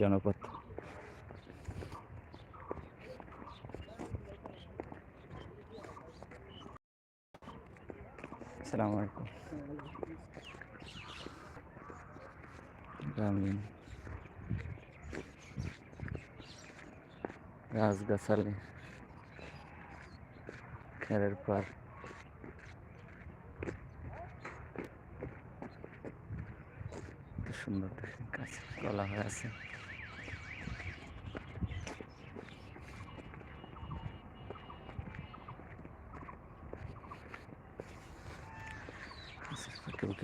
জনপদ। আসসালামু আলাইকুম। গ্রামীণ। গাছগাছালি। খেরের পার সুন্দর গাছ কলা হয়ে আছে।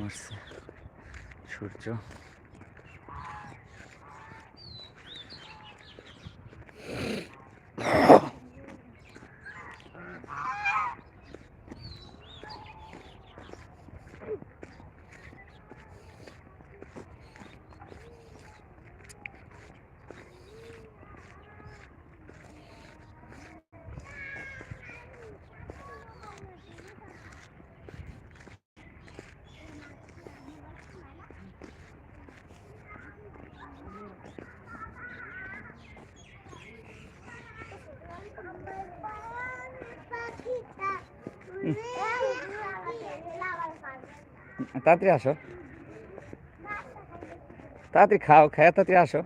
মারছে। সূর্য। তাড়াতাড়ি আসো। তাড়াতাড়ি খাও খায় তাড়াতাড়ি আসো।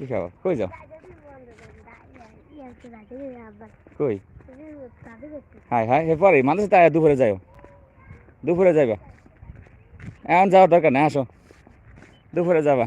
কি খাও কই যাও? কই? হাই হাই এরপরে মানুষ তাই দুপুরে যাও দুপুরে যাইবা। এখন যাওয়ার দরকার নেই, আসো। দুপুরে যাবা।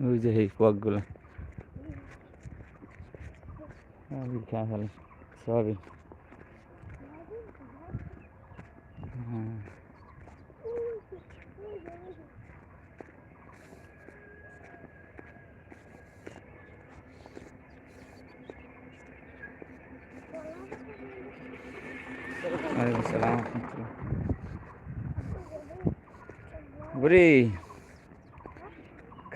ওই যে এই আমি খেয়ে ফেলে সবই হ্যাঁ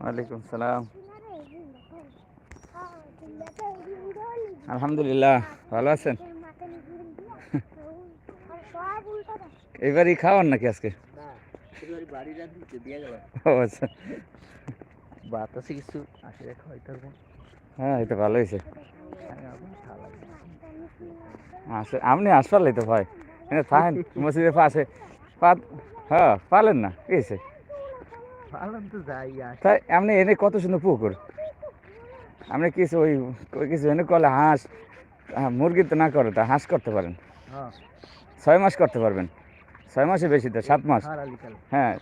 ওয়ালাইকুম সালাম। আলহামদুলিল্লাহ ভালো আছেন? এবারই খাওয়ান নাকি আজকে? ও আচ্ছা। বাতাসে কিছু আসে দেখা হয়তো হ্যাঁ এটা ভালো হয়েছে। খালাই আসে আপনি আসপারলেই তো ভাই। এনে থাকেন মসজিদের পাশে। পা হ্যাঁ পালেন না আস। তাই আপনি এনে কত সুন্দর পুকুর? আপনি কিছু ওই কিছু এনে করলে হাঁস হ্যাঁ, মুরগি তো না করে তা হাঁস করতে পারেন। হ্যাঁ। ছয় মাস করতে পারবেন। ছয় মাসে বেশি তো সাত মাস। কাল হ্যাঁ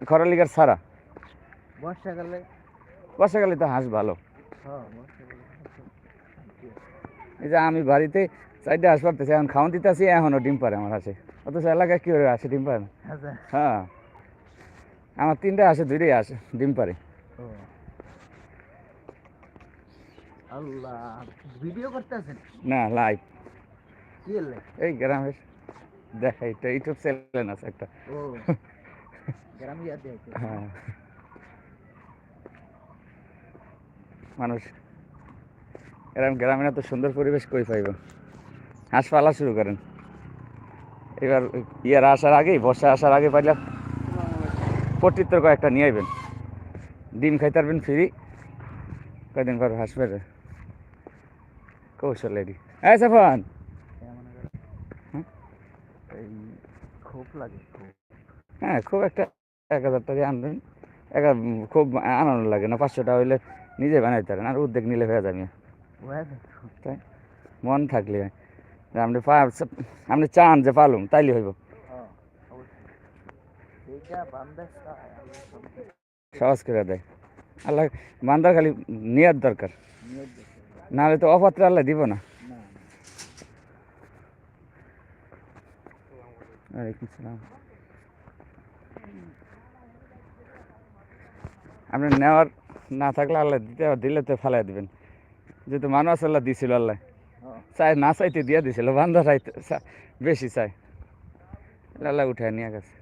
খরালিগার ছাড়া বর্ষাকালে? বর্ষাকালে তো হাঁস ভালো। হ্যাঁ এই যে আমি বাড়িতে চারটে হাঁস পারতেছি এখন খাওয়ান দিতে আসি এখনও ডিম পারে আমার হাসে। অথচ এলাকায় কী করে আসে ডিম পারে না? হ্যাঁ। আমার তিনটে আসে দুইটাই আসে ডিম পারে আল্লাহ ভিডিও করতে না লাইভ কি এই গ্রামের দেখা এটা ইউটিউব চ্যানেল আছে একটা। ও। গ্রাম হ্যাঁ। মানুষ এরকম গ্রামে এত সুন্দর পরিবেশ কই পাইব? হাঁস পালা শুরু করেন। এবার ইয়ার আসার আগেই বর্ষা আসার আগে পাইলে পট্টিত্তর কয়েকটা নিয়ে আইবেন। ডিম খাইতে পারবেন ফ্রি। কয়দিন পর হাঁস পেরে কৌশল এডি এই সাফান! খুব লাগে হ্যাঁ খুব একটা এক হাজার টাকা আনবেন। এক খুব আনন্দ লাগে না। পাঁচশো টাকা হইলে নিজে বানাইতে পারেন। আর উদ্যোগ নিলে হয়ে যাবে। মন থাকলে। আপনি আপনি চান যে পালুম, তাইলে হইব। সহজ করে দেয়। আল্লাহ বান্দার খালি নিয়ার দরকার। নাহলে তো অপাত্র আল্লাহ দিব না। আপনি নেওয়ার না থাকলে আল্লাহ দিতে দিলে তো ফেলাই দিবেন। যেহেতু মানুষ আল্লাহ দিছিল আল্লাহ। হ্যাঁ। চাই না চাইতে দিয়ে দিছিল বান্ধব চাইতে বেশি চাই। আল্লাহ উঠায় নিয়ে গেছে।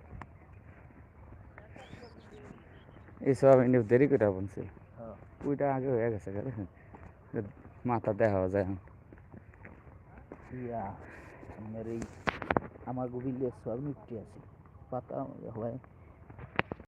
এইসব নিয়ে দেরি করে বলছিল হ্যাঁ। ওইটা আগে হয়ে গেছে মাথা দেখা যায় এখন। আমার এই আমার গভীর সব নিপটি আছে। পাতা হয়